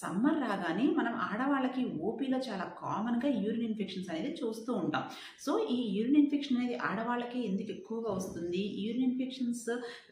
Summer రాగానే మనం ఆడవాళ్ళకి ఓపీలో చాలా కామన్గా యూరిన్ ఇన్ఫెక్షన్స్ అనేది చూస్తూ ఉంటాం. సో ఈ యూరిన్ ఇన్ఫెక్షన్ అనేది ఆడవాళ్ళకి ఎందుకు ఎక్కువగా వస్తుంది? యూరిన్ ఇన్ఫెక్షన్స్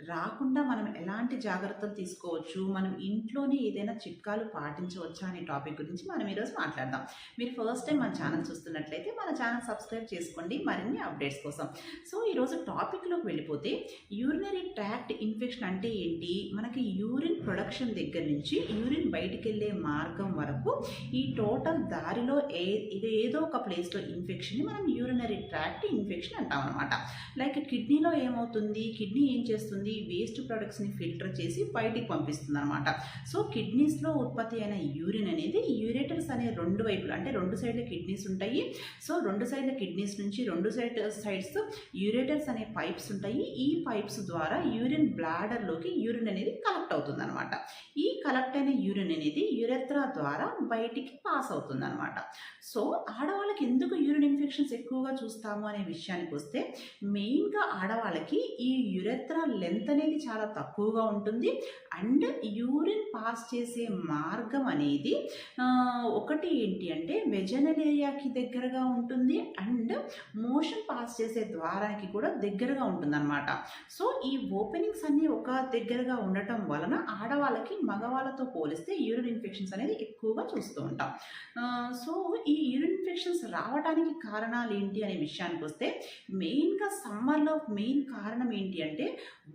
రాకుండా మనం ఎలాంటి జాగ్రత్తలు తీసుకోవచ్చు? మనం ఇంట్లోనే ఏదైనా చిట్కాలు పాటించవచ్చా అనే టాపిక్ గురించి మనం ఈరోజు మాట్లాడదాం. మీరు ఫస్ట్ టైం మన ఛానల్ చూస్తున్నట్లయితే మన ఛానల్ సబ్స్క్రైబ్ చేసుకోండి. మరిన్ని అప్డేట్స్ కోసం. సో ఈరోజు టాపిక్లోకి వెళ్ళిపోతే యూరినరీ ట్రాక్ట్ ఇన్ఫెక్షన్ అంటే ఏంటి? మనకి యూరిన్ ప్రొడక్షన్ దగ్గర నుంచి యూరిన్ బయటికి వెళ్ళే మార్గం వరకు ఈ టోటల్ దారిలో ఏ ఇది ఏదో ఒక ప్లేస్లో ఇన్ఫెక్షన్ని మనం యూరినరీ ట్రాక్ట్ ఇన్ఫెక్షన్ అంటాం అనమాట లైక్ కిడ్నీలో ఏమవుతుంది? కిడ్నీ ఏం చేస్తుంది? వేస్ట్ ప్రొడక్ట్స్ని ఫిల్టర్ చేసి బయటికి పంపిస్తుంది అనమాట సో కిడ్నీస్లో ఉత్పత్తి అయిన యూరిన్ అనేది యూరేటర్స్ అనే రెండు వైపులు అంటే రెండు సైడ్ల కిడ్నీస్ ఉంటాయి. సో రెండు సైడ్ల కిడ్నీస్ నుంచి రెండు సైడ్ సైడ్స్ యూరేటర్స్ అనే పైప్స్ ఉంటాయి. ఈ పైప్స్ ద్వారా యూరిన్ బ్లాడర్లోకి యూరిన్ అనేది కలెక్ట్ అవుతుంది అనమాట ఈ కలెక్ట్ అయిన యూరిన్ అనేది యురెత్రా ద్వారా బయటికి పాస్ అవుతుంది అనమాట సో ఆడవాళ్ళకి ఎందుకు యూరిన్ ఇన్ఫెక్షన్స్ ఎక్కువగా చూస్తాము అనే విషయానికి వస్తే మెయిన్గా ఆడవాళ్ళకి ఈ యురెత్రా లెంత్ అనేది చాలా తక్కువగా ఉంటుంది. అండ్ యూరిన్ పాస్ చేసే మార్గం అనేది ఒకటి ఏంటి అంటే వెజనల్ ఏరియాకి దగ్గరగా ఉంటుంది. అండ్ మోషన్ పాస్ చేసే ద్వారానికి కూడా దగ్గరగా ఉంటుందన్నమాట. సో ఈ ఓపెనింగ్స్ అన్నీ ఒక దగ్గరగా ఉండటం వలన ఆడవాళ్ళకి మగవాళ్ళతో పోలిస్తే యూరిన్ ఇన్ఫెక్షన్ ఇన్ఫెక్షన్స్ అనేది ఎక్కువగా చూస్తూ ఉంటాం. సో ఈ యూరిన్ ఇన్ఫెక్షన్స్ రావడానికి కారణాలు ఏంటి అనే విషయానికి వస్తే మెయిన్గా సమ్మర్లో మెయిన్ కారణం ఏంటి అంటే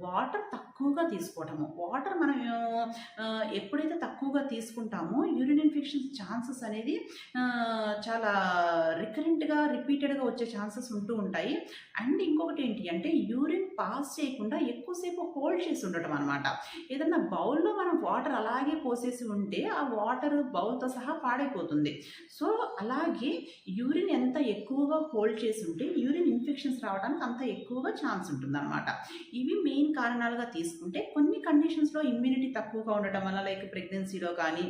వాటర్ తక్కువగా తీసుకోవటము. వాటర్ మనం ఎప్పుడైతే తక్కువగా తీసుకుంటామో యూరిన్ ఇన్ఫెక్షన్స్ ఛాన్సెస్ అనేది చాలా రికరెంట్గా రిపీటెడ్గా వచ్చే ఛాన్సెస్ ఉంటూ ఉంటాయి. అండ్ ఇంకొకటి ఏంటి అంటే యూరిన్ పాస్ చేయకుండా ఎక్కువసేపు హోల్డ్ చేసి ఉండటం అనమాట ఏదన్నా బౌల్లో మనం వాటర్ అలాగే పోసేసి ఉంటే ఆ వాటర్ బౌల్తో సహా పాడైపోతుంది. సో అలాగే యూరిన్ ఎంత ఎక్కువగా హోల్డ్ చేసి ఉంటే యూరిన్ ఇన్ఫెక్షన్స్ రావడానికి అంత ఎక్కువగా ఛాన్స్ ఉంటుందన్నమాట. ఇవి మెయిన్ కారణాలుగా తీసుకుంటే కొన్ని కండిషన్స్లో ఇమ్యూనిటీ తక్కువగా ఉండటం వల్ల లైక్ ప్రెగ్నెన్సీలో కానీ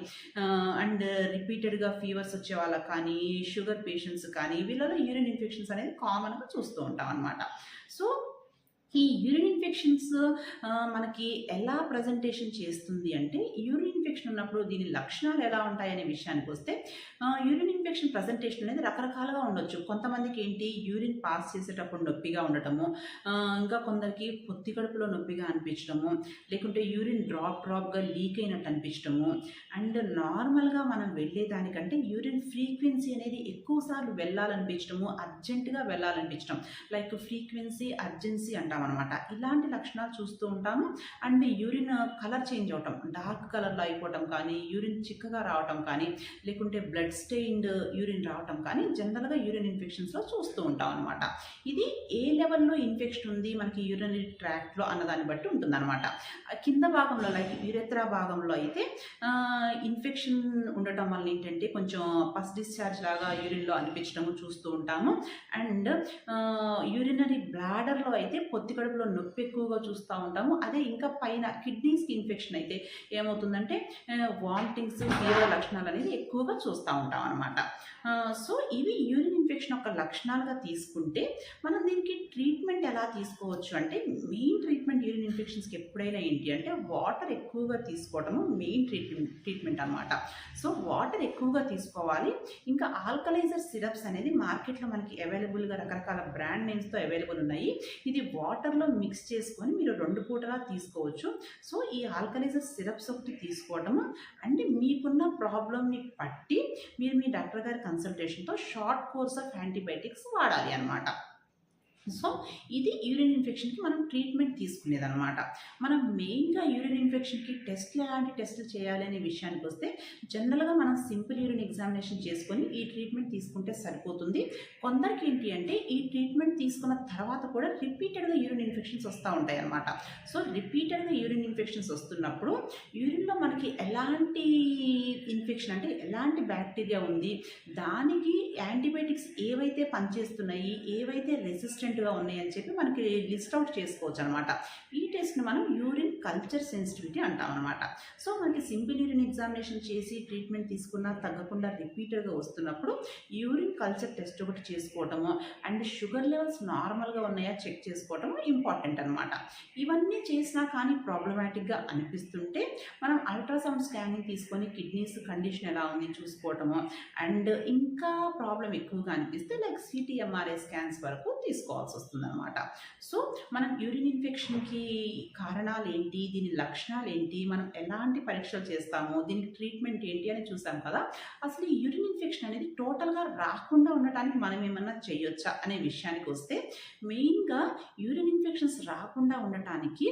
అండ్ రిపీటెడ్గా ఫీవర్స్ వచ్చే వాళ్ళకి కానీ షుగర్ పేషెంట్స్ కానీ వీళ్ళలో యూరిన్ ఇన్ఫెక్షన్స్ అనేది కామన్గా చూస్తూ ఉంటాం అనమాట సో ఈ యూరిన్ ఇన్ఫెక్షన్స్ మనకి ఎలా ప్రజెంటేషన్ చేస్తుంది అంటే యూరిన్ ఇన్ఫెక్షన్ ఉన్నప్పుడు దీని లక్షణాలు ఎలా ఉంటాయనే విషయానికి వస్తే యూరిన్ ఇన్ఫెక్షన్ ప్రజెంటేషన్ అనేది రకరకాలుగా ఉండొచ్చు. కొంతమందికి ఏంటి యూరిన్ పాస్ చేసేటప్పుడు నొప్పిగా ఉండటము ఇంకా కొందరికి పొత్తి కడుపులో నొప్పిగా అనిపించడము లేకుంటే యూరిన్ డ్రాప్ డ్రాప్గా లీక్ అయినట్టు అనిపించడము. అండ్ నార్మల్గా మనం వెళ్ళేదానికంటే యూరిన్ ఫ్రీక్వెన్సీ అనేది ఎక్కువసార్లు వెళ్ళాలనిపించడము అర్జెంటుగా వెళ్ళాలనిపించడం. లైక్ ఫ్రీక్వెన్సీ అర్జెన్సీ అంటాం. అనమాట ఇలాంటి లక్షణాలు చూస్తూ ఉంటాము. అండ్ యూరిన్ కలర్ చేంజ్ అవటం డార్క్ కలర్లో అయిపోవటం కానీ యూరిన్ చిక్కగా రావటం కానీ లేకుంటే బ్లడ్ స్టెయిన్డ్ యూరిన్ రావటం కానీ జనరల్గా యూరిన్ ఇన్ఫెక్షన్స్లో చూస్తూ ఉంటాం అనమాట ఇది ఏ లెవెల్లో ఇన్ఫెక్షన్ ఉంది మనకి యూరినరీ ట్రాక్ట్లో అన్నదాన్ని బట్టి ఉంటుందన్నమాట. కింద భాగంలో లైక్ యూరెత్రా భాగంలో అయితే ఇన్ఫెక్షన్ ఉండటం వల్ల ఏంటంటే కొంచెం పస్ డిశ్చార్జ్ లాగా యూరిన్లో అనిపించడము చూస్తూ ఉంటాము. అండ్ యూరినరీ బ్లాడర్లో అయితే పొత్తి కడుపులో నొప్పి ఎక్కువగా చూస్తూ ఉంటాము. అదే ఇంకా పైన కిడ్నీస్కి ఇన్ఫెక్షన్ అయితే ఏమవుతుందంటే వామిటింగ్స్ తీవ్ర లక్షణాలు అనేది ఎక్కువగా చూస్తూ ఉంటాం అనమాట సో ఇవి యూరిన్ ఇన్ఫెక్షన్ యొక్క లక్షణాలుగా తీసుకుంటే మనం దీనికి ట్రీట్మెంట్ ఎలా తీసుకోవచ్చు అంటే మెయిన్ ట్రీట్మెంట్ యూరిన్ ఇన్ఫెక్షన్స్కి ఎప్పుడైనా ఏంటి అంటే వాటర్ ఎక్కువగా తీసుకోవడము మెయిన్ ట్రీట్మెంట్ ట్రీట్మెంట్ అనమాట సో వాటర్ ఎక్కువగా తీసుకోవాలి. ఇంకా ఆల్కలైజర్ సిరప్స్ అనేది మార్కెట్లో మనకి అవైలబుల్గా రకరకాల బ్రాండ్ నేమ్స్తో అవైలబుల్ ఉన్నాయి. ఇది వాటర్ వాటర్లో మిక్స్ చేసుకొని మీరు రెండు పూటలా తీసుకోవచ్చు. సో ఈ ఆల్కలైజర్ సిరప్స్ ఒకటి తీసుకోవడము. అండ్ మీకున్న ప్రాబ్లమ్ని బట్టి మీరు మీ డాక్టర్ గారి కన్సల్టేషన్తో షార్ట్ కోర్స్ ఆఫ్ యాంటీబయాటిక్స్ వాడాలి అనమాట సో ఇది యూరిన్ ఇన్ఫెక్షన్కి మనం ట్రీట్మెంట్ తీసుకునేది అనమాట మనం మెయిన్గా యూరిన్ ఇన్ఫెక్షన్కి టెస్ట్లు ఎలాంటి టెస్టులు చేయాలి అనే విషయానికి వస్తే జనరల్గా మనం సింపుల్ యూరిన్ ఎగ్జామినేషన్ చేసుకొని ఈ ట్రీట్మెంట్ తీసుకుంటే సరిపోతుంది. కొందరికి ఏంటి అంటే ఈ ట్రీట్మెంట్ తీసుకున్న తర్వాత కూడా రిపీటెడ్గా యూరిన్ ఇన్ఫెక్షన్స్ వస్తూ ఉంటాయి అనమాట సో రిపీటెడ్గా యూరిన్ ఇన్ఫెక్షన్స్ వస్తున్నప్పుడు యూరిన్లో మనకి ఎలాంటి ఇన్ఫెక్షన్ అంటే ఎలాంటి బ్యాక్టీరియా ఉంది దానికి యాంటీబయాటిక్స్ ఏవైతే పనిచేస్తున్నాయి ఏవైతే రెసిస్టెంట్ ఉన్నాయి ఉన్నాయని చెప్పి మనకి లిస్ట్ అవుట్ చేసుకోవచ్చు అనమాట ఈ టెస్ట్ని మనం యూరిన్ కల్చర్ సెన్సిటివిటీ అంటాం అనమాట సో మనకి సింపుల్ యూరిన్ ఎగ్జామినేషన్ చేసి ట్రీట్మెంట్ తీసుకున్నా తగ్గకుండా రిపీటెడ్గా వస్తున్నప్పుడు యూరిన్ కల్చర్ టెస్ట్ ఒకటి చేసుకోవటము అండ్ షుగర్ లెవెల్స్ నార్మల్గా ఉన్నాయా చెక్ చేసుకోవటం ఇంపార్టెంట్ అనమాట ఇవన్నీ చేసినా కానీ ప్రాబ్లమాటిక్గా అనిపిస్తుంటే మనం అల్ట్రాసౌండ్ స్కానింగ్ తీసుకొని కిడ్నీస్ కండిషన్ ఎలా ఉంది చూసుకోవటము అండ్ ఇంకా ప్రాబ్లం ఎక్కువగా అనిపిస్తే లైక్ సిటీఎంఆర్ఐ స్కాన్స్ వరకు తీసుకోవాల్సి వస్తుంది అనమాట సో మనం యూరిన్ ఇన్ఫెక్షన్కి కారణాలు ఏంటి దీని లక్షణాలు ఏంటి? మనం ఎలాంటి పరీక్షలు చేస్తాము? దీనికి ట్రీట్మెంట్ ఏంటి అని చూసాం కదా? అసలు ఈ యూరిన్ ఇన్ఫెక్షన్ అనేది టోటల్గా రాకుండా ఉండటానికి మనం ఏమన్నా చేయొచ్చా? అనే విషయానికి వస్తే మెయిన్గా యూరిన్ ఇన్ఫెక్షన్స్ రాకుండా ఉండటానికి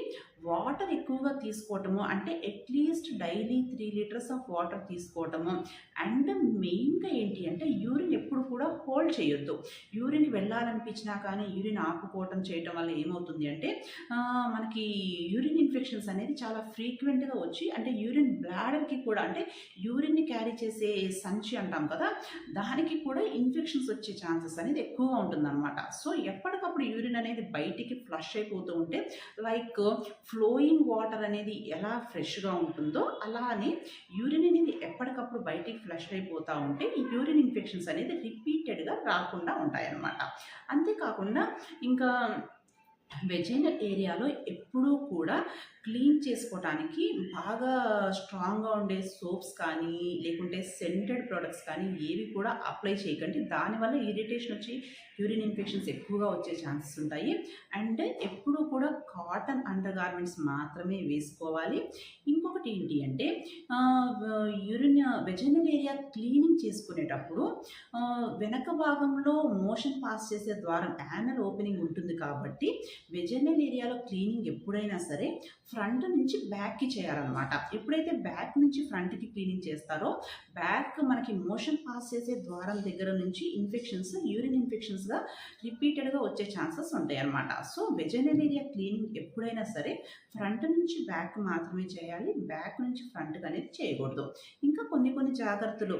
వాటర్ ఎక్కువగా తీసుకోవటము అంటే at least daily three litres of water తీసుకోవటము. And మెయిన్గా ఏంటి అంటే యూరిన్ ఎప్పుడు కూడా హోల్డ్ చేయొద్దు. యూరిన్ వెళ్ళాలనిపించినా కానీ యూరిన్ ఆపుకోవటం చేయటం వల్ల ఏమవుతుంది అంటే మనకి యూరిన్ ఇన్ఫెక్షన్స్ అనేది చాలా ఫ్రీక్వెంట్గా వచ్చి అంటే యూరిన్ బ్లాడర్కి కూడా అంటే యూరిన్ని క్యారీ చేసే సంచి అంటాం కదా దానికి కూడా ఇన్ఫెక్షన్స్ వచ్చే ఛాన్సెస్ అనేది ఎక్కువగా ఉంటుందన్నమాట. సో ఎప్పటికప్పుడు యూరిన్ అనేది బయటికి ఫ్లష్ అయిపోతూ ఉంటే లైక్ ఫ్లోయింగ్ వాటర్ అనేది ఎలా ఫ్రెష్గా ఉంటుందో అలానే యూరిన్ అనేది ఎప్పటికప్పుడు బయటికి ఫ్లష్ అయిపోతూ ఉంటే ఈ యూరిన్ ఇన్ఫెక్షన్స్ అనేది రిపీటెడ్గా రాకుండా ఉంటాయన్నమాట. అంతేకాకుండా ఇంకా వెజైనల్ ఏరియాలో ఎప్పుడూ కూడా క్లీన్ చేసుకోవడానికి బాగా స్ట్రాంగ్గా ఉండే సోప్స్ కానీ లేకుంటే సెంటెడ్ ప్రోడక్ట్స్ కానీ ఏవి కూడా అప్లై చేయకండి. దానివల్ల ఇరిటేషన్ వచ్చి యూరిన్ ఇన్ఫెక్షన్స్ ఎక్కువగా వచ్చే ఛాన్సెస్ ఉంటాయి. అండ్ ఎప్పుడూ కూడా కాటన్ అండర్ గార్మెంట్స్ మాత్రమే వేసుకోవాలి. ఇంకొకటి ఏంటి అంటే యూరిన్ వెజైనల్ ఏరియా క్లీనింగ్ చేసుకునేటప్పుడు వెనక భాగంలో మోషన్ పాస్ చేసే ద్వారం యానల్ ఓపెనింగ్ ఉంటుంది కాబట్టి వెజైనల్ ఏరియాలో క్లీనింగ్ ఎప్పుడైనా సరే ఫ్రంట్ నుంచి బ్యాక్కి చేయాలన్నమాట. ఎప్పుడైతే బ్యాక్ నుంచి ఫ్రంట్కి క్లీనింగ్ చేస్తారో బ్యాక్ మనకి మోషన్ పాస్ చేసే ద్వారం దగ్గర నుంచి ఇన్ఫెక్షన్స్ యూరిన్ ఇన్ఫెక్షన్స్గా రిపీటెడ్గా వచ్చే ఛాన్సెస్ ఉంటాయి అన్నమాట సో వెజైనల్ ఏరియా క్లీనింగ్ ఎప్పుడైనా సరే ఫ్రంట్ నుంచి బ్యాక్ మాత్రమే చేయాలి బ్యాక్ నుంచి ఫ్రంట్ అనేది చేయకూడదు. ఇంకా కొన్ని కొన్ని జాగ్రత్తలు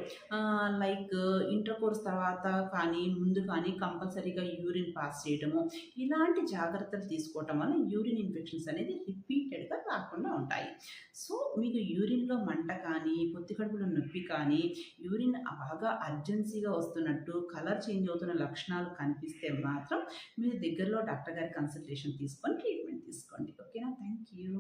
లైక్ ఇంటర్ కోర్స్ తర్వాత కానీ ముందు కానీ కంపల్సరీగా యూరిన్ పాస్ చేయడము ఇలాంటి జాగ్రత్తలు తీసుకోవటం వల్ల యూరిన్ ఇన్ఫెక్షన్స్ అనేది రిపీటెడ్గా రాకుండా ఉంటాయి. సో మీకు యూరిన్లో మంట కానీ పొత్తి కడుపులో నొప్పి కానీ యూరిన్ బాగా అర్జెన్సీగా వస్తున్నట్టు కలర్ చేంజ్ అవుతున్న లక్షణాలు కనిపిస్తే మాత్రం మీరు దగ్గరలో డాక్టర్ గారి కన్సల్టేషన్ తీసుకొని ట్రీట్మెంట్ తీసుకోండి. ఓకేనా థ్యాంక్ యూ